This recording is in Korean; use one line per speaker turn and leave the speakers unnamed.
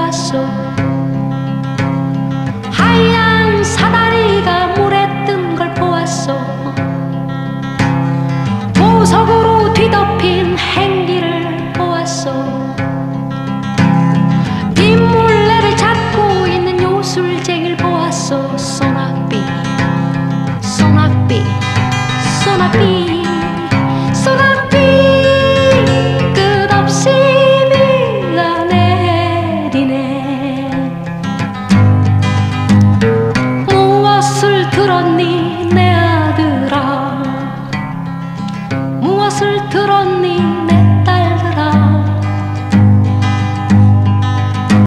보았소 하얀 사다리가 물에 뜬 걸 보았소 보석으로 뒤덮인 행기를 보았소 빗물레를 잡고 있는 요술쟁이를 보았소 소나비 소나비 소나비 소나비.